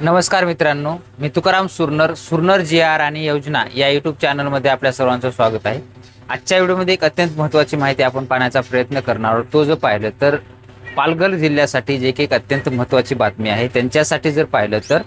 नमस्कार मित्रांनो मी तुकाराम सुरनर सुरनर जी आर आणि योजना या युट्यूब चॅनलमध्ये आपल्या सर्वांचं स्वागत आहे. आजच्या व्हिडिओमध्ये एक अत्यंत महत्त्वाची माहिती आपण पाहण्याचा प्रयत्न करणार आहोत. तो जर पाहिलं तर पालघर जिल्ह्यासाठी जे की एक अत्यंत महत्त्वाची बातमी आहे. त्यांच्यासाठी जर पाहिलं तर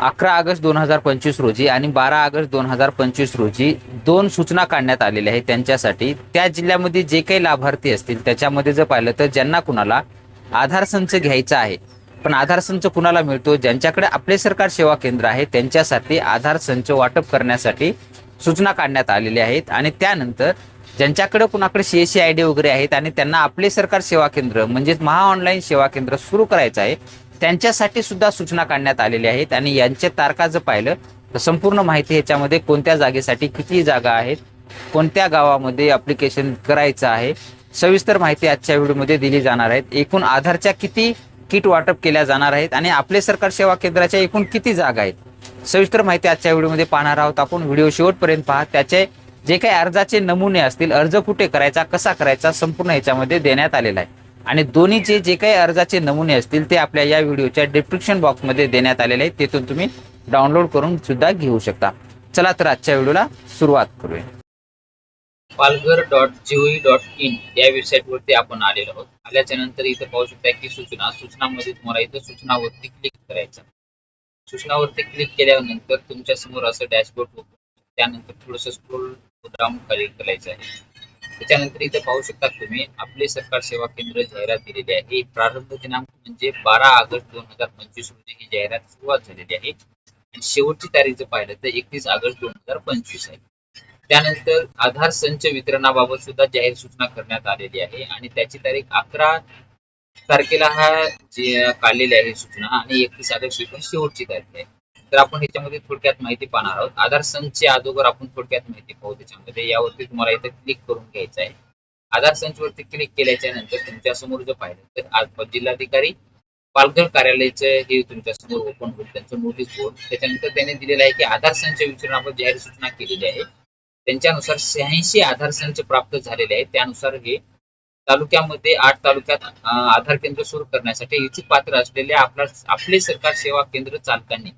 अकरा ऑगस्ट दोन हजार पंचवीस रोजी आणि बारा ऑगस्ट दोन हजार पंचवीस रोजी दोन सूचना काढण्यात आलेल्या आहेत त्यांच्यासाठी. त्या जिल्ह्यामध्ये जे काही लाभार्थी असतील त्याच्यामध्ये जर पाहिलं तर ज्यांना कुणाला आधार संच घ्यायचा आहे पण आधार संच कुणाला मिळतो? ज्यांच्याकडे आपले सरकार सेवा केंद्र आहे त्यांच्यासाठी आधार संच वाटप करण्यासाठी सूचना काढण्यात आलेल्या आहेत. आणि त्यानंतर ज्यांच्याकडे कुणाकडे C S C I D वगैरे आहेत आणि त्यांना आपले सरकार सेवा केंद्र म्हणजेच महा ऑनलाईन सेवा केंद्र सुरू करायचं आहे त्यांच्यासाठी सुद्धा सूचना काढण्यात आलेल्या आहेत. आणि यांच्या तारखा जर पाहिलं तर संपूर्ण माहिती ह्याच्यामध्ये कोणत्या जागेसाठी किती जागा आहेत कोणत्या गावामध्ये अप्लिकेशन करायचं आहे सविस्तर माहिती आजच्या व्हिडिओमध्ये दिली जाणार आहेत. एकूण आधारच्या किती किट वाटप केल्या जाणार आहेत आणि आपले सरकार सेवा केंद्राच्या एकूण किती जागा आहेत? सविस्तर माहिती आजच्या व्हिडिओमध्ये पाहणार आहोत. आपण व्हिडिओ शेवटपर्यंत पहा. त्याचे जे काही अर्जाचे नमुने असतील अर्ज कुठे करायचा कसा करायचा संपूर्ण ह्याच्यामध्ये देण्यात आलेला आहे. आणि दोन्हीचे जे काही अर्जाचे नमुने असतील ते आपल्या या व्हिडिओच्या डिस्क्रिप्शन बॉक्समध्ये देण्यात आलेले आहेत. तेथून तुम्ही डाउनलोड करून सुद्धा घेऊ शकता. चला तर आजच्या व्हिडिओला सुरुवात करूया. Palghar dot GOE dot in या वेबसाईटवरती आपण आलेलो आहोत. आल्याच्यानंतर इथं पाहू शकता की सूचना सूचनामध्ये तुम्हाला इथं सूचनावरती क्लिक करायचं. सूचनावरती क्लिक केल्यानंतर तुमच्यासमोर असं डॅशबोर्ड त्यानंतर थोडस स्क्रोल डाऊन खाली करायचं आहे. त्याच्यानंतर इथे पाहू शकता तुम्ही आपले सरकार सेवा केंद्र जाहिरात दिलेली आहे. ही प्रारंभ दिनांक म्हणजे बारा ऑगस्ट दोन हजार पंचवीस रोजी ही जाहिरात सुरुवात झालेली आहे. आणि शेवटची तारीख जर पाहिलं तर एकतीस ऑगस्ट दोन हजार पंचवीस आहे. त्यानंतर आधार संच वितरणाबाबत सुद्धा जाहीर सूचना करण्यात आलेली आहे आणि त्याची तारीख अकरा तारखेला हा जे काढलेली आहे सूचना आणि एकतीस ऑगस्ट ही पण शेवटची तारीख आहे. तर आपण ह्याच्यामध्ये थोडक्यात माहिती पाहणार आहोत. आधार संच अगोदर आपण थोडक्यात माहिती पाहू त्याच्यामध्ये. यावरती तुम्हाला इथे क्लिक करून घ्यायचं आहे. आधार संच वरती क्लिक केल्याच्यानंतर तुमच्यासमोर जर पाहिलं तर आज जिल्हाधिकारी पालघर कार्यालयाचं हे तुमच्यासमोर ओपन होईल. त्यांचं नोटीस बोर्ड त्याच्यानंतर त्यांनी दिलेलं आहे की आधार संच वितरणाबाबत जाहीर सूचना केलेली आहे. त्यांच्यानुसार शहाऐंशी आधार संच प्राप्त झालेले आहेत. त्यानुसार हे तालुक्यामध्ये आठ तालुक्यात आधार केंद्र सुरू करण्यासाठी इच्छुक पात्र असलेल्या आपला आपले सरकार सेवा केंद्र चालकांनी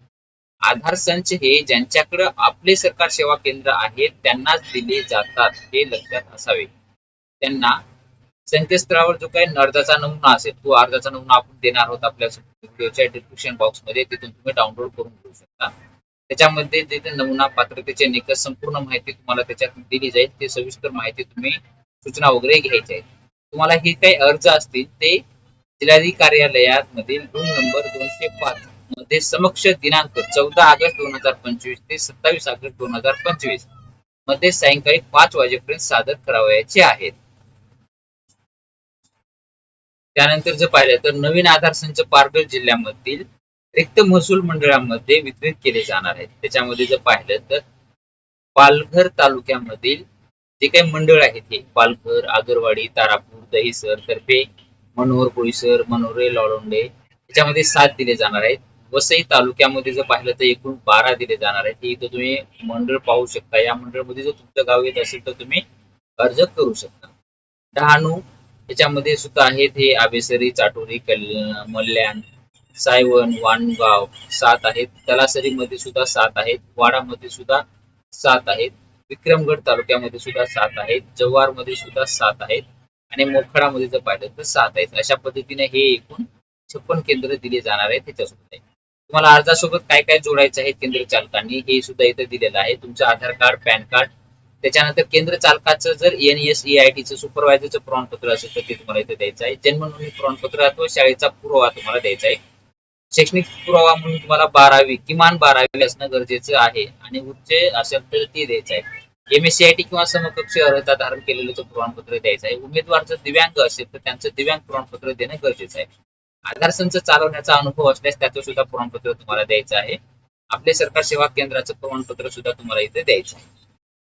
आधार संच हे ज्यांच्याकडे आपले सरकार सेवा केंद्र आहेत त्यांनाच दिले जातात हे लक्षात असावे. त्यांना संकेतस्थळावर जो काही अर्जाचा नमुना असेल तो अर्जाचा नमुना आपण देणार आहोत आपल्या व्हिडिओच्या डिस्क्रिप्शन बॉक्समध्ये तिथून तुम्ही डाउनलोड करून घेऊ शकता. त्याच्यामध्ये तिथे नमुना पात्रतेचे निकष संपूर्ण माहिती तुम्हाला त्याच्यात दिली जाईल ते सविस्तर माहिती तुम्ही सूचना वगैरे घ्यायच्या आहेत तुम्हाला हे काही अर्ज असतील ते जिल्हाधिकारी कार्यालयात मधील रूम नंबर दोनशे पाच मध्ये समक्ष दिनांक चौदा ऑगस्ट दोन हजार पंचवीस ते सत्तावीस ऑगस्ट दोन हजार पंचवीसमध्ये सायंकाळी पाच वाजेपर्यंत सादर करावयाचे आहेत. त्यानंतर जर पाहिलं तर नवीन आधार संच पालघर जिल्ह्यामधील रिक्त महसूल मंडळामध्ये वितरित केले जाणार आहेत. त्याच्यामध्ये जर पाहिलं तर पालघर तालुक्यामधील जे काही मंडळ आहेत हे पालघर आगरवाडी तारापूर दहिसर तर्फे मनोहर कोळीसर मनोरे लोळोंडे याच्यामध्ये सात दिले जाणार आहेत. वसई तालुक्यामध्ये जर पाहिलं तर एकूण बारा दिले जाणार आहेत. हे इथं तुम्ही मंडळ पाहू शकता. या मंडळमध्ये जर तुमचं गाव येत असेल तर तुम्ही अर्ज करू शकता. डहाणू याच्यामध्ये सुद्धा आहेत हे आबेसरी चाटोरी कल्याण मल्याण सायवन वाणगाव सात आहेत. तलासरीमध्ये सुद्धा सात आहेत. वाडामध्ये सुद्धा सात आहेत. विक्रमगड तालुक्यामध्ये सुद्धा सात आहेत. जव्हारमध्ये सुद्धा सात आहेत. आणि मोखडामध्ये जर पाहिलं तर सात आहेत. अशा पद्धतीने हे एकूण छप्पन केंद्र दिले जाणार आहेत त्याच्यासोबत तुम्हाला अर्जासोबत काय काय जोडायचं आहे केंद्र चालकांनी हे सुद्धा इथं दिलेलं आहे. तुमचं आधार कार्ड पॅन कार्ड. त्याच्यानंतर केंद्र चालकाचं जर एन एस ई आय टीचं सुपरवायझरचं प्रमाणपत्र असेल तर ते तुम्हाला इथे द्यायचं आहे. जन्म नोंदणी प्रमाणपत्र अथवा शाळेचा पुरावा तुम्हाला द्यायचा आहे. शैक्षणिक पुरावा म्हणून तुम्हाला बारावी किमान बारावी असणं गरजेचं आहे आणि उच्च असेल तर ते द्यायचं आहे M S C I T किंवा समकक्ष अर्हता धारण केलेलं प्रमाणपत्र द्यायचं आहे उमेदवार जर दिव्यांग असेल तर त्यांचं दिव्यांग प्रमाणपत्र देणं गरजेचं आहे. आधार संच चालवण्याचा अनुभव असल्यास त्याचं सुद्धा प्रमाणपत्र तुम्हाला द्यायचं आहे. आपले सरकार सेवा केंद्राचं प्रमाणपत्र सुद्धा तुम्हाला इथे द्यायचं आहे.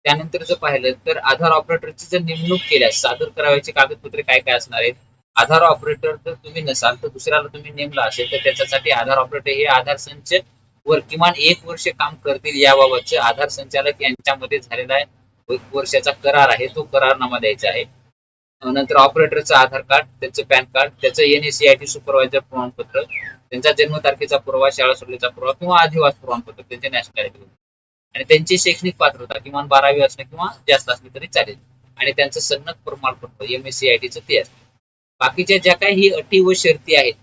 त्यानंतर जर पाहिलं तर आधार ऑपरेटरची जर नेमणूक केल्यास सादर करावयाचे कागदपत्रे काय काय असणार आहेत? आधार ऑपरेटर जर तुम्ही नसाल तर दुसऱ्याला तुम्ही नेमला असेल तर त्याच्यासाठी आधार ऑपरेटर हे आधार संच वर किमान एक वर्ष काम करतील याबाबतचे आधार संचालक यांच्यामध्ये झालेला आहे. एक वर्षाचा करार आहे तो करारनामा द्यायचा आहे. नंतर ऑपरेटरचं आधार कार्ड त्याचं पॅन कार्ड त्याचं N S C I T supervisor प्रमाणपत्र त्यांचा जन्मतारखेचा पुरावा शाळा सोडल्याचा पुरावा किंवा आदिवास प्रमाणपत्र त्यांचे नॅशनॅलिटी आणि त्यांची शैक्षणिक पात्रता किमान बारावी असणं किंवा जास्त असली तरी चालेल. आणि त्यांचं सन्नत प्रमाणपत्र एम एस सी आय ते असतं. बाकीच्या ज्या काही अटी व शर्ती आहेत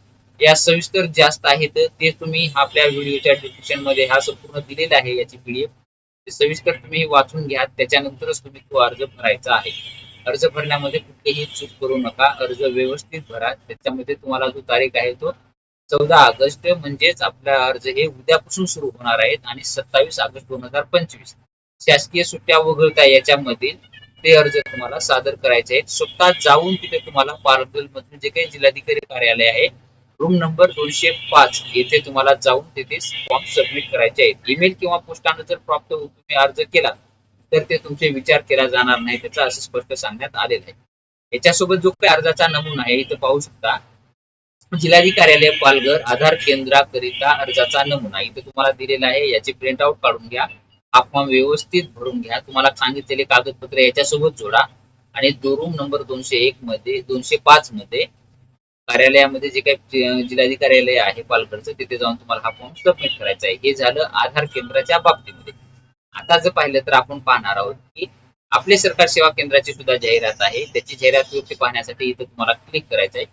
या सविस्तर जास्त आहेत ते तुम्ही आपल्या व्हिडिओच्या डिस्क्रिप्शनमध्ये हा संपूर्ण दिलेला आहे याची पीडीएफ ते सविस्तर तुम्ही वाचून घ्या त्याच्यानंतरच तुम्ही तो अर्ज भरायचा आहे. अर्ज भरण्यामध्ये कुठलीही चूक करू नका अर्ज व्यवस्थित भरा त्याच्यामध्ये तुम्हाला जो तारीख आहे तो चौदा ऑगस्ट म्हणजेच आपला अर्ज हे उद्यापासून सुरू होणार आहेत आणि सत्तावीस ऑगस्ट दोन हजार पंचवीस. शासकीय सुट्ट्या वगळता याच्यामधील ते अर्ज तुम्हाला सादर करायचे आहेत. स्वतः जाऊन तिथे तुम्हाला पालघर मधून जे काही जिल्हाधिकारी कार्यालय आहे रूम नंबर दोनशे पाच येथे तुम्हाला जाऊन तिथे फॉर्म सबमिट करायचे आहेत. ईमेल किंवा पोस्टानं जर प्राप्त होऊन तुम्ही अर्ज केला तर ते तुमचे विचार केला जाणार नाही त्याचा असं स्पष्ट सांगण्यात आलेलं आहे. याच्यासोबत जो काही अर्जाचा नमुना आहे इथं पाहू शकता जिल्हाधिकारी कार्यालय पालघर आधार केंद्राकरिता अर्जाचा नमुना इथे तुम्हाला दिलेला आहे. याची प्रिंट आउट काढून घ्या. हा फॉर्म व्यवस्थित भरून घ्या. तुम्हाला सांगितलेले कागदपत्र याच्यासोबत जोडा. आणि जो रूम नंबर दोनशे एक मध्ये दोनशे पाच मध्ये कार्यालयामध्ये जे काही जिल्हाधिकारी कार्यालय आहे पालघरचं तिथे जाऊन तुम्हाला हा फॉर्म सबमिट करायचा आहे. हे झालं आधार केंद्राच्या बाबतीमध्ये. आता जर पाहिलं तर आपण पाहणार आहोत की आपले सरकार सेवा केंद्राची सुद्धा जाहिरात आहे. त्याची जाहिरात योग्य पाहण्यासाठी इथं तुम्हाला क्लिक करायचं आहे.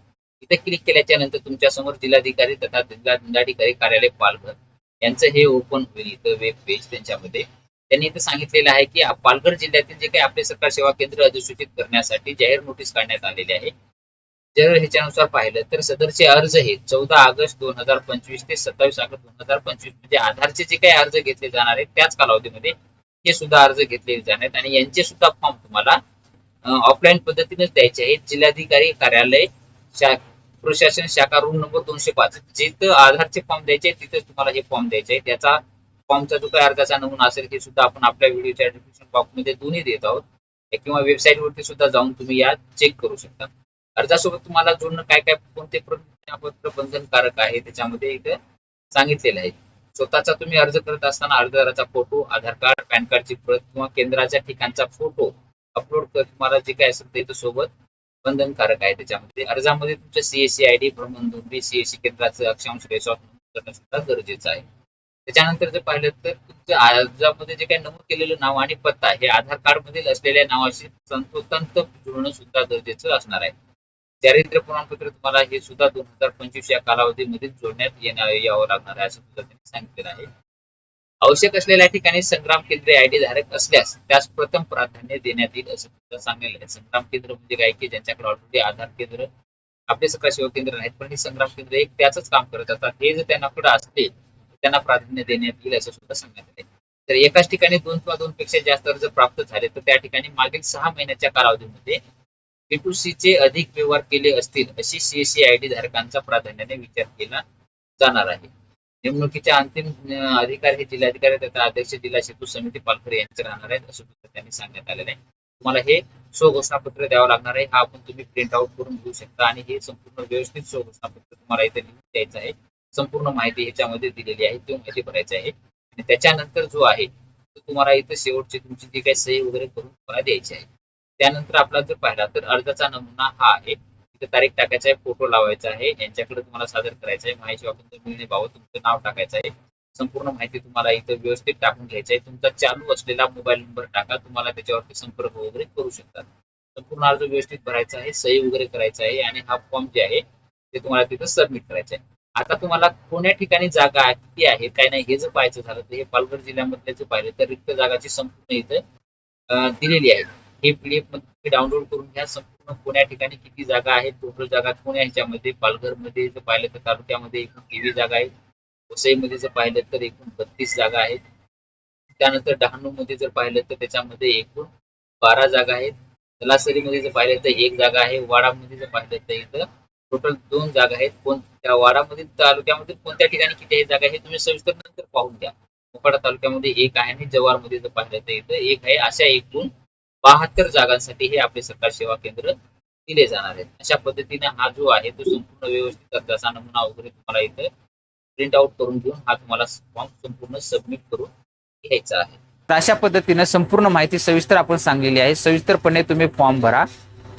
इथं क्लिक केल्याच्यानंतर तुमच्यासमोर जिल्हाधिकारी तथा जिल्हा दंडाधिकारी कार्यालय पालघर यांचं हे ओपन होईल इथं वेब पेज त्यांच्यामध्ये. त्यांनी इथं सांगितलेलं आहे की पालघर जिल्ह्यातील जे काही आपले सरकार सेवा केंद्र अधिसूचित करण्यासाठी जाहीर नोटीस काढण्यात आलेली आहे. जर ह्याच्यानुसार पाहिलं तर सदरचे अर्ज हे चौदा ऑगस्ट दोन हजार पंचवीस ते सत्तावीस ऑगस्ट दोन हजार पंचवीस म्हणजे आधारचे जे काही अर्ज घेतले जाणार आहेत त्याच कालावधीमध्ये हे सुद्धा अर्ज घेतले जाणार आहेत. आणि यांचे सुद्धा फॉर्म तुम्हाला ऑफलाईन पद्धतीनेच द्यायचे आहेत. जिल्हाधिकारी कार्यालय शा प्रशासन शाखा रूम नंबर दोनशे पाच. जिथं आधारचे फॉर्म द्यायचे तिथेच तुम्हाला हे फॉर्म द्यायचे त्याचा फॉर्मचा जो काही अर्जाचा नमुना असेल ते सुद्धा आपण आपल्या व्हिडिओच्या डिस्क्रिप्शन बॉक्समध्ये दोन्ही देत आहोत. किंवा वेबसाईट वरती सुद्धा जाऊन तुम्ही या चेक करू शकता. अर्जासोबत तुम्हाला जोडणं काय काय कोणते प्रपत्र बंधनकारक आहे त्याच्यामध्ये इथं सांगितलेलं आहे. स्वतःचा तुम्ही अर्ज करत असताना अर्जदाराचा फोटो आधार कार्ड पॅन कार्डची प्रत किंवा केंद्राच्या ठिकाणचा फोटो अपलोड कर तुम्हाला जे काय असेल ते सोबत बंधनकारक आहे त्याच्यामध्ये. अर्जामध्ये तुमच्या सीएससी आय डी भ्रमणध्वनी सीएससी केंद्राचं अक्षांश रेसॉर्ट करणं सुद्धा गरजेचं आहे. त्याच्यानंतर जर पाहिलं तर तुमच्या अर्जामध्ये जे काही नमूद केलेलं नाव आणि पत्ता हे आधार कार्ड मधील असलेल्या नावाशी तंतोतंत जुळणं सुद्धा गरजेचं असणार आहे. चारित्र्य प्रमाणपत्र तुम्हाला हे सुद्धा दोन हजार पंचवीस या कालावधीमध्ये जोडण्यात येणार यावं लागणार आहे असं सुद्धा त्यांनी सांगितलेलं आहे. आवश्यक असलेल्या ठिकाणी संग्राम केंद्र आयडी धारक असल्यास त्यास प्रथम प्राधान्य देण्यात येईल असं सुद्धा सांगलेलं आहे संग्राम केंद्र म्हणजे काय की ज्यांच्याकडे ऑलरेडी आधार केंद्र आपले सकाळ सेवा केंद्र आहेत पण हे संग्राम केंद्र एक त्याच काम करत असतात. हे जर त्यांनाकडे असते त्यांना प्राधान्य देण्यात येईल असं सुद्धा सांगण्यात आले. तर एकाच ठिकाणी दोन किंवा दोन पेक्षा जास्त अर्ज प्राप्त झाले तर त्या ठिकाणी मागील सहा महिन्याच्या कालावधीमध्ये सी चे अधिक व्यवहार केले असतील अशी सीएससी आय डी धारकांचा प्राधान्याने विचार केला जाणार आहे. निवडणुकीचे अंतिम अधिकार हे जिल्हाधिकारी तथा अध्यक्ष जिल्हा शेतू समिती पालघर यांचे राहणार आहेत असं त्यांनी सांगण्यात आलेलं आहे. तुम्हाला हे स्वघोषणापत्र द्यावं लागणार आहे हा आपण तुम्ही प्रिंट आउट करून घेऊ शकता आणि हे संपूर्ण व्यवस्थित स्वघोषणापत्र तुम्हाला इथे लिहून द्यायचं आहे. संपूर्ण माहिती ह्याच्यामध्ये दिलेली आहे ती माहिती भरायची आहे. आणि त्याच्यानंतर जो आहे तो तुम्हाला इथं शेवटची तुमची जी काही सही वगैरे करून तुम्हाला द्यायची आहे. त्यानंतर आपला जर पाहिला तर अर्जाचा नमुना हा आहे. तारीख टाकायचा आहे फोटो लावायचा आहे. यांच्याकडे तुम्हाला सादर करायचा आहे. माहिती वापरून मिळणे बाबत तुमचं नाव टाकायचं आहे. संपूर्ण माहिती तुम्हाला इथं व्यवस्थित टाकून घ्यायची आहे. तुमचा चालू असलेला मोबाईल नंबर टाका. तुम्हाला त्याच्यावरती संपर्क वगैरे करू शकतात. संपूर्ण अर्ज व्यवस्थित भरायचा आहे सही वगैरे करायचा आहे आणि हा फॉर्म जे आहे ते तुम्हाला तिथं सबमिट करायचं आहे. आता तुम्हाला कोण्या ठिकाणी जागा किती आहे काय नाही हे जर पाहायचं झालं तर हे पालघर जिल्ह्यामधल्या जर पाहिलं तर रिक्त जागाची संपूर्ण इथं दिलेली आहे. हे पीडीएफमध्ये डाउनलोड करून घ्या. संपूर्ण कोण्या ठिकाणी किती जागा आहेत टोटल जागा कोण्या ह्याच्यामध्ये पालघरमध्ये जर पाहिलं तर तालुक्यामध्ये एकूण तेवीस जागा आहेत. वसईमध्ये जर पाहिलं तर एकूण बत्तीस जागा आहेत. त्यानंतर डहाणू मध्ये जर पाहिलं तर त्याच्यामध्ये एकूण बारा जागा आहेत. तलासरीमध्ये जर पाहिलं तर एक जागा आहे. वाडामध्ये जर पाहिलं तर इथं टोटल दोन जागा आहेत. कोण त्या वाडामध्ये तालुक्यामध्ये कोणत्या ठिकाणी किती आहे जागा हे तुम्ही सविस्तर नंतर पाहून घ्या. मोकाडा तालुक्यामध्ये एक आहे आणि जव्हारमध्ये जर पाहिलं तर इथं एक आहे. अशा एकूण बहात्तर जागांसाठी हे आपले सरकार सेवा केंद्र दिले जाणार आहेत. अशा पद्धतीने हा जो आहे तो संपूर्ण व्यवस्थित अर्जाचा नमुना वगैरे तुम्हाला इथं प्रिंट आउट करून घेऊन हा तुम्हाला फॉर्म संपूर्ण सबमिट करून घ्यायचा आहे. तर अशा पद्धतीनं संपूर्ण माहिती सविस्तर आपण सांगलेली आहे. सविस्तरपणे तुम्ही फॉर्म भरा.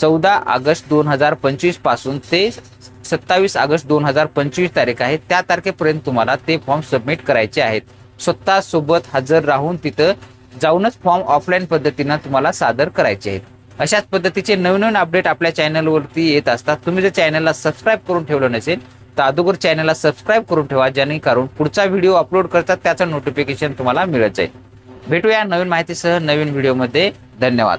चौदा ऑगस्ट दोन हजार पंचवीसपासून ते सत्तावीस ऑगस्ट दोन हजार पंचवीस तारीख आहे. त्या तारखेपर्यंत तुम्हाला ते फॉर्म सबमिट करायचे आहेत. स्वतः सोबत हजर राहून तिथं जाऊनच फॉर्म ऑफलाईन पद्धतीनं तुम्हाला सादर करायचे आहेत. अशाच पद्धतीचे नवनवीन अपडेट आपल्या चॅनलवरती येत असतात. तुम्ही जर चॅनलला सबस्क्राईब करून ठेवलं नसेल तर अगोदर चॅनलला सबस्क्राईब करून ठेवा जेणेकरून पुढचा व्हिडिओ अपलोड करतात त्याचं नोटिफिकेशन तुम्हाला मिळत जाईल. भेटूया नवीन माहितीसह नवीन व्हिडिओमध्ये. धन्यवाद.